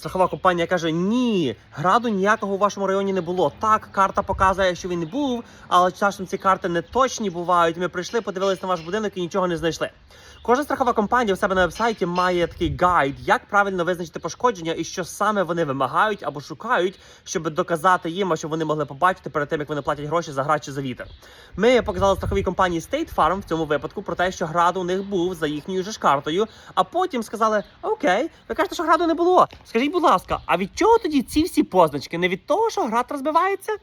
страхова компанія каже: ні, граду ніякого у вашому районі не було. Так, карта показує, що він був, але часом ці карти не точні бувають. Ми прийшли, подивилися на ваш будинок і нічого не знайшли. Кожна страхова компанія у себе на вебсайті має такий гайд, як правильно визначити пошкодження і що саме вони вимагають або шукають, щоб доказати їм, а щоб вони могли побачити перед тим, як вони платять гроші за град чи за вітер. Ми показали страховій компанії State Farm в цьому випадку про те, що град у них був за їхньою же ж картою. А потім сказали: Окей, ви кажете, що граду не було. Скажіть, будь ласка, а від чого тоді ці всі позначки? Не від того, що град розбивається?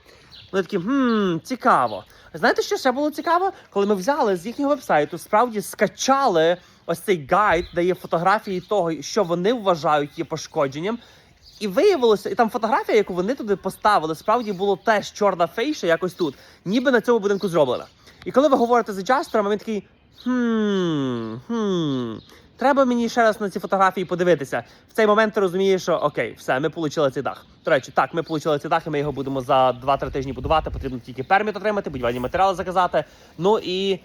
Вони такі, хм, цікаво. Знаєте, що ще було цікаво? Коли ми взяли з їхнього вебсайту, справді скачали ось цей гайд, де є фотографії того, що вони вважають є пошкодженням. І виявилося, і там фотографія, яку вони туди поставили, справді було теж чорна фейша, якось тут, ніби на цьому будинку зроблена. І коли ви говорите з аджастером, він такий хм, хм. Треба мені ще раз на ці фотографії подивитися. В цей момент ти розумієш, що окей, все, ми отримали цей дах. До речі, так, ми отримали цей дах, і ми його будемо за 2-3 тижні будувати. Потрібно тільки перміт отримати, будівельні матеріали заказати. Ну і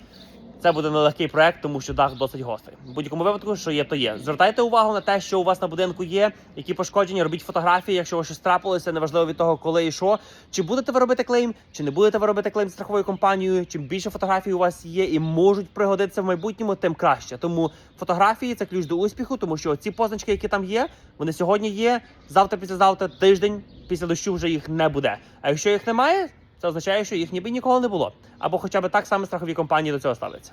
це буде нелегкий проект, тому що дах досить гострий. В будь-якому випадку, що є, то є. Звертайте увагу на те, що у вас на будинку є, які пошкодження, робіть фотографії, якщо вас щось трапилося, неважливо від того, коли і що. Чи будете ви робити клейм, чи не будете ви робити клейм з страховою компанією. Чим більше фотографій у вас є і можуть пригодитися в майбутньому, тим краще. Тому фотографії це ключ до успіху, тому що ці позначки, які там є, вони сьогодні є. Завтра, післязавтра, тиждень після дощу вже їх не буде. А якщо їх немає, це означає, що їх ніби ніколи не було. Або хоча б так само страхові компанії до цього ставляться.